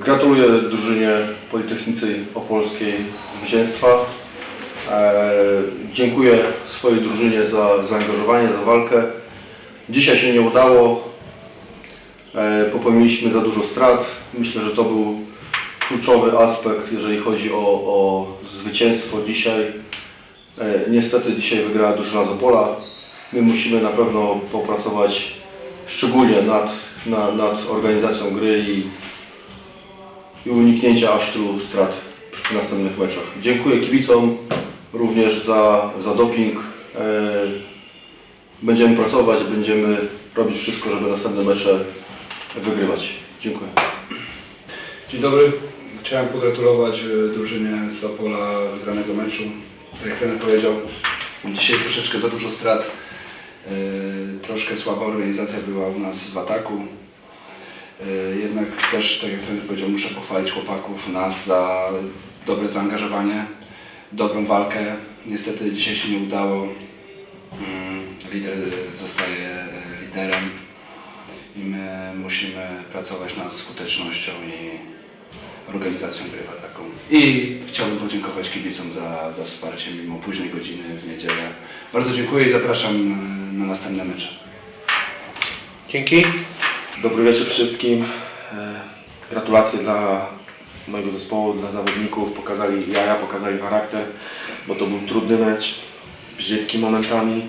Gratuluję drużynie Politechnicy Opolskiej zwycięstwa. E, Dziękuję swojej drużynie za zaangażowanie, za walkę. Dzisiaj się nie udało. E, Popełniliśmy za dużo strat. Myślę, że to był kluczowy aspekt, jeżeli chodzi o, o zwycięstwo dzisiaj. Niestety dzisiaj wygrała drużyna z Opola. My musimy na pewno popracować szczególnie nad, na, nad organizacją gry i, i uniknięcia aż tylu strat przy następnych meczach. Dziękuję kibicom również za, za doping. E, Będziemy pracować, będziemy robić wszystko, żeby następne mecze wygrywać. Dziękuję. Dzień dobry. Chciałem pogratulować e, drużynie z Opola wygranego meczu. Tak jak trener powiedział, dzisiaj troszeczkę za dużo strat. E, Troszkę słaba organizacja była u nas w ataku. E, Jednak też, tak jak trener powiedział, muszę pochwalić chłopaków, nas za dobre zaangażowanie, dobrą walkę. Niestety dzisiaj się nie udało. Mm, Lider zostaje e, liderem i my musimy pracować nad skutecznością i organizacją gry w ataku. I chciałbym podziękować kibicom za, za wsparcie mimo późnej godziny w niedzielę. Bardzo dziękuję i zapraszam e, na następne mecze. Dzięki. Dobry wieczór wszystkim. E, Gratulacje dla mojego zespołu, dla zawodników. Pokazali jaja, pokazali charakter, bo to był trudny mecz, brzydki momentami,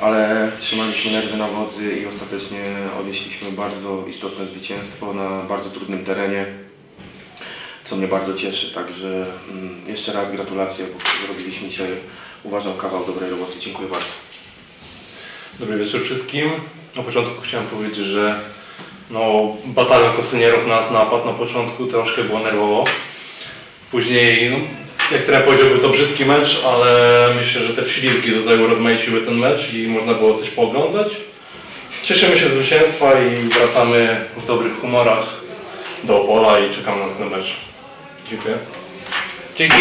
ale trzymaliśmy nerwy na wodzy i ostatecznie odnieśliśmy bardzo istotne zwycięstwo na bardzo trudnym terenie, co mnie bardzo cieszy. Także mm, jeszcze raz gratulacje, bo zrobiliśmy dzisiaj, uważam, kawał dobrej roboty. Dziękuję bardzo. Dobry wieczór wszystkim. Na początku chciałem powiedzieć, że no, batalion kosynierów nas napadł na początku, troszkę było nerwowo. Później, no, jak trener powiedział, był to brzydki mecz, ale myślę, że te wślizgi do tego rozmaiciły ten mecz i można było coś pooglądać. Cieszymy się z zwycięstwa i wracamy w dobrych humorach do Opola i czekamy na następny mecz. Dziękuję. Dzięki.